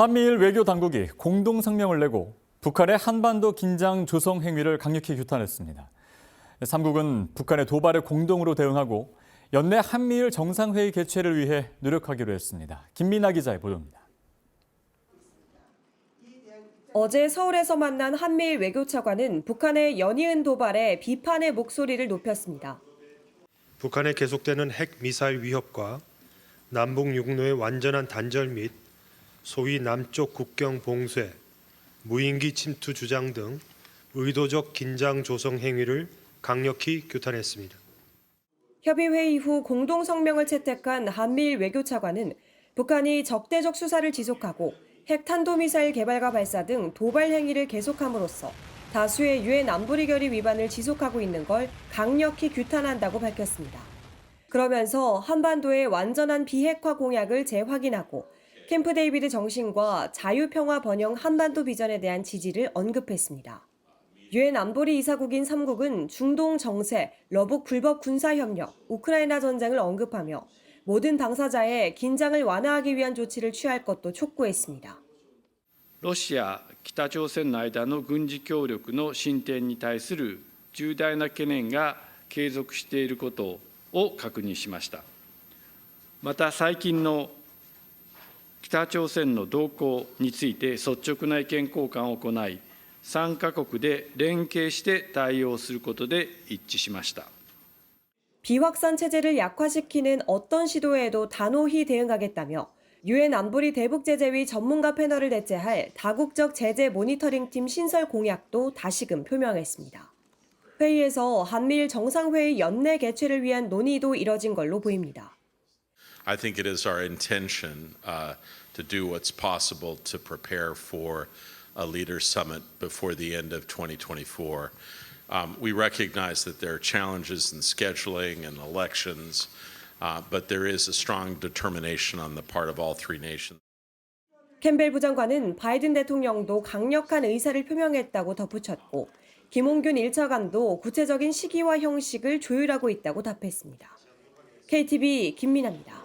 한미일 외교 당국이 공동 성명을 내고 북한의 한반도 긴장 조성 행위를 강력히 규탄했습니다. 3국은 북한의 도발에 공동으로 대응하고 연내 한미일 정상회의 개최를 위해 노력하기로 했습니다. 김민아 기자의 보도입니다. 어제 서울에서 만난 한미일 외교차관은 북한의 연이은 도발에 비판의 목소리를 높였습니다. 북한의 계속되는 핵 미사일 위협과 남북 육로의 완전한 단절 및 소위 남쪽 국경 봉쇄, 무인기 침투 주장 등 의도적 긴장 조성 행위를 강력히 규탄했습니다. 협의회 이후 공동 성명을 채택한 한미일 외교차관은 북한이 적대적 수사를 지속하고 핵 탄도미사일 개발과 발사 등 도발 행위를 계속함으로써 다수의 유엔 안보리 결의 위반을 지속하고 있는 걸 강력히 규탄한다고 밝혔습니다. 그러면서 한반도의 완전한 비핵화 공약을 재확인하고 캠프 데이비드 정신과 자유평화 번영 한반도 비전에 대한 지지를 언급했습니다. 유엔 안보리 이사국인 3국은 중동 정세, 러북 불법 군사 협력, 우크라이나 전쟁을 언급하며 모든 당사자의 긴장을 완화하기 위한 조치를 취할 것도 촉구했습니다. ロシア、北朝鮮の間の軍事協力の進展に対する重大な懸念が継続していることを確認しました。また最近の 北朝鮮の動向について率直な意見交換を行い、3カ国で連携して対応することで一致しました。 비확산 체제를 약화시키는 어떤 시도에도 단호히 대응하겠다며 유엔 안보리 대북 제재위 전문가 패널을 대체할 다국적 제재 모니터링팀 신설 공약도 다시금 표명했습니다. 회의에서 한미일 정상회의 연내 개최를 위한 논의도 이뤄진 걸로 보입니다. I think it is our intention uh, to do what's possible to prepare for a leaders summit before the end of 2024. Um, we recognize that there are challenges in scheduling and elections, uh, but there is a strong determination on the part of all three nations. 캠벨 부장관은 바이든 대통령도 강력한 의사를 표명했다고 덧붙였고 김홍균 1차관도 구체적인 시기와 형식을 조율하고 있다고 답했습니다. KTV 김민아입니다.